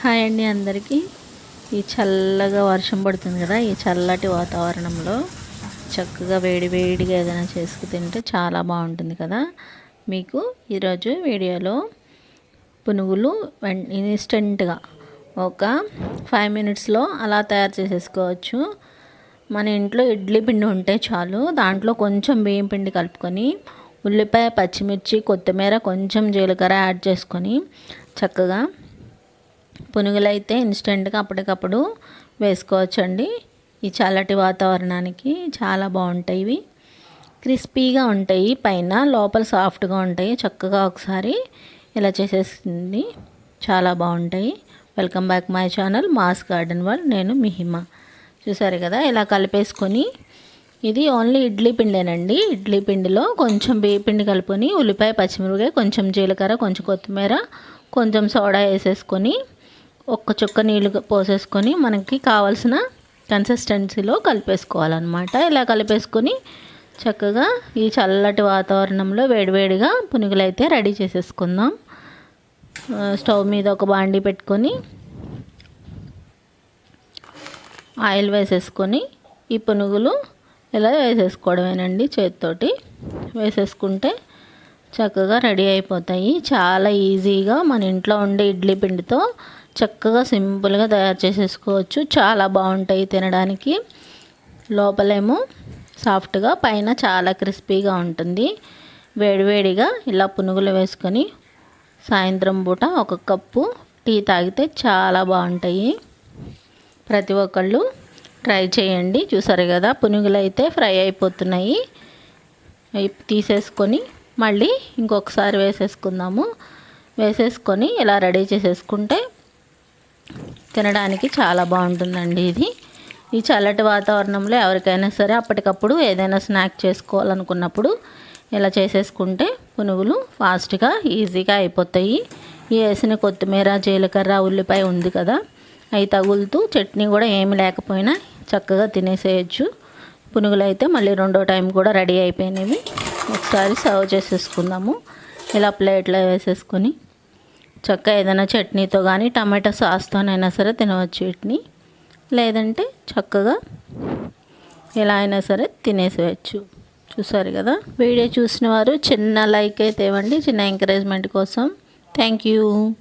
Hi అండి అందరికీ. ఈ చల్లగా వర్షం పడుతుంది కదా ఈ చల్లటి వాతావరణంలో చక్కగా వేడి వేడిగా ఏదైనా చేసుకు తింటే చాలా బాగుంటుంది కదా. మీకు ఈరోజు వీడియోలో పునుగులు ఇన్స్టెంట్గా ఒక ఫైవ్ మినిట్స్లో అలా తయారు చేసేసుకోవచ్చు. మన ఇంట్లో ఇడ్లీ పిండి ఉంటే చాలు దాంట్లో కొంచెం బియ్యం పిండి కలుపుకొని ఉల్లిపాయ పచ్చిమిర్చి కొత్తిమీర కొంచెం జీలకర్ర యాడ్ చేసుకొని చక్కగా పునుగులు అయితే ఇన్స్టెంట్గా అప్పటికప్పుడు వేసుకోవచ్చండి. ఈ చల్లటి వాతావరణానికి చాలా బాగుంటాయి ఇవి. క్రిస్పీగా ఉంటాయి. పైన లోపల సాఫ్ట్గా ఉంటాయి. చక్కగా ఒకసారి ఇలా చేసేసింది. చాలా బాగుంటాయి. Welcome back my channel mass garden వాళ్ళు నేను మిహిమ. చూసారు కదా? ఇలా కలిపేసుకొని ఇది ఓన్లీ ఇడ్లీ పిండేనండి. ఇడ్లీ పిండిలో కొంచెం బియ్యపిండి కలుపుకొని ఉల్లిపాయ పచ్చిమిరపకాయ కొంచెం జీలకర్ర కొంచెం కొత్తిమీర కొంచెం సోడా వేసేసుకొని ఒక్క చుక్క నీళ్ళు పోసేసుకొని మనకి కావాల్సిన కన్సిస్టెన్సీలో కలిపేసుకోవాలన్నమాట. ఇలా కలిపేసుకొని చక్కగా ఈ చల్లటి వాతావరణంలో వేడివేడిగా పునుగులు అయితే రెడీ చేసేసుకుందాం. స్టవ్ మీద ఒక బాండీ పెట్టుకొని ఆయిల్ వేసేసుకొని ఈ పునుగులు ఇలా వేసేసుకోవడమేనండి చేతితోటి. వేసేసుకుంటే చక్కగా రెడీ అయిపోతాయి. చాలా ఈజీగా మన ఇంట్లో ఉండే ఇడ్లీ పిండితో చక్కగా సింపుల్గా తయారు చేసేసుకోవచ్చు. చాలా బాగుంటాయి తినడానికి. లోపలేమో సాఫ్ట్గా పైన చాలా క్రిస్పీగా ఉంటుంది. వేడివేడిగా ఇలా పునుగులు వేసుకొని సాయంత్రం పూట ఒక కప్పు టీ తాగితే చాలా బాగుంటాయి. ప్రతి ఒక్కళ్ళు ట్రై చేయండి. చూసారు కదా పునుగులు అయితే ఫ్రై అయిపోతున్నాయి. తీసేసుకొని మళ్ళీ ఇంకొకసారి వేసేసుకుందాము. వేసేసుకొని ఇలా రెడీ చేసేసుకుంటే తినడానికి చాలా బాగుంటుందండి ఇది. ఈ చల్లటి వాతావరణంలో ఎవరికైనా సరే అప్పటికప్పుడు ఏదైనా స్నాక్ చేసుకోవాలనుకున్నప్పుడు ఇలా చేసేసుకుంటే పునుగులు ఫాస్ట్గా ఈజీగా అయిపోతాయి. ఈ వేసిన కొత్తిమీర జీలకర్ర ఉల్లిపాయ ఉంది కదా అవి తగులుతూ చట్నీ కూడా ఏమి లేకపోయినా చక్కగా తినేసేయచ్చు. పునుగులు అయితే మళ్ళీ రెండో టైం కూడా రెడీ అయిపోయినవి. ఒకసారి సర్వ్ చేసేసుకుందాము. ఇలా ప్లేట్లో వేసేసుకొని చక్క ఏదైనా చట్నీతో కానీ టమాటా సాస్తోనైనా సరే తినవచ్చు వీటిని లేదంటే చక్కగా ఎలా అయినా సరే తినేసేయచ్చు. చూసారు కదా? వీడియో చూసిన వారు చిన్న లైక్ అయితే ఇవ్వండి. చిన్న ఎంకరేజ్మెంట్ కోసం. Thank you